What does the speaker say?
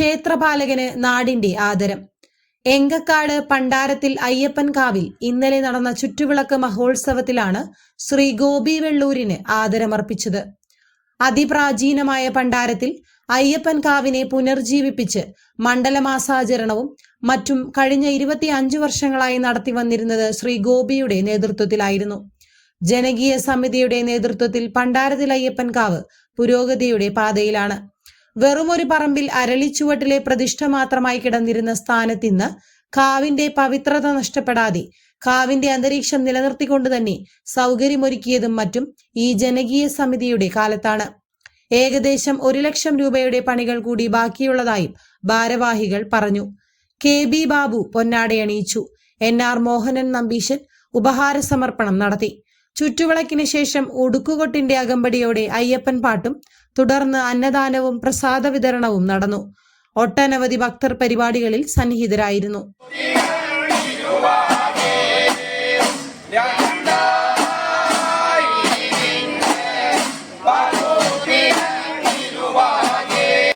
ക്ഷേത്രപാലകന് നാടിന്റെ ആദരം. എങ്കക്കാട് പണ്ടാരത്തിൽ അയ്യപ്പൻ കാവിൽ ഇന്നലെ നടന്ന ചുറ്റുവിളക്ക് മഹോത്സവത്തിലാണ് ശ്രീ ഗോപി വെള്ളൂരിന് ആദരമർപ്പിച്ചത്. അതിപ്രാചീനമായ പണ്ടാരത്തിൽ അയ്യപ്പൻ കാവിനെ പുനർജീവിപ്പിച്ച് മണ്ഡലമാസാചരണവും മറ്റും കഴിഞ്ഞ ഇരുപത്തി അഞ്ചു വർഷങ്ങളായി നടത്തി വന്നിരുന്നത് ശ്രീ ഗോപിയുടെ നേതൃത്വത്തിലായിരുന്നു. ജനകീയ സമിതിയുടെ നേതൃത്വത്തിൽ പണ്ടാരത്തിൽ അയ്യപ്പൻ കാവ് പുരോഗതിയുടെ പാതയിലാണ്. വെറുമൊരു പറമ്പിൽ അരളിച്ചുവട്ടിലെ പ്രതിഷ്ഠ മാത്രമായി കിടന്നിരുന്ന സ്ഥാനത്തിന്ന് കാവിന്റെ പവിത്രത നഷ്ടപ്പെടാതെ കാവിന്റെ അന്തരീക്ഷം നിലനിർത്തിക്കൊണ്ട് തന്നെ സൗകര്യമൊരുക്കിയതും മറ്റും ഈ ജനകീയ സമിതിയുടെ കാലത്താണ്. ഏകദേശം ഒരു ലക്ഷം രൂപയുടെ പണികൾ കൂടി ബാക്കിയുള്ളതായും ഭാരവാഹികൾ പറഞ്ഞു. കെ ബി ബാബു പൊന്നാടയണിയിച്ചു. എൻ ആർ മോഹനൻ നമ്പീശൻ ഉപഹാര സമർപ്പണം നടത്തി. ചുറ്റുവിളക്കിന് ശേഷം ഒടുക്കുകൊട്ടിന്റെ അകമ്പടിയോടെ അയ്യപ്പൻ പാട്ടും തുടർന്ന് അന്നദാനവും പ്രസാദ വിതരണവും നടന്നു. ഒട്ടനവധി ഭക്തർ പരിപാടികളിൽ സന്നിഹിതരായിരുന്നു.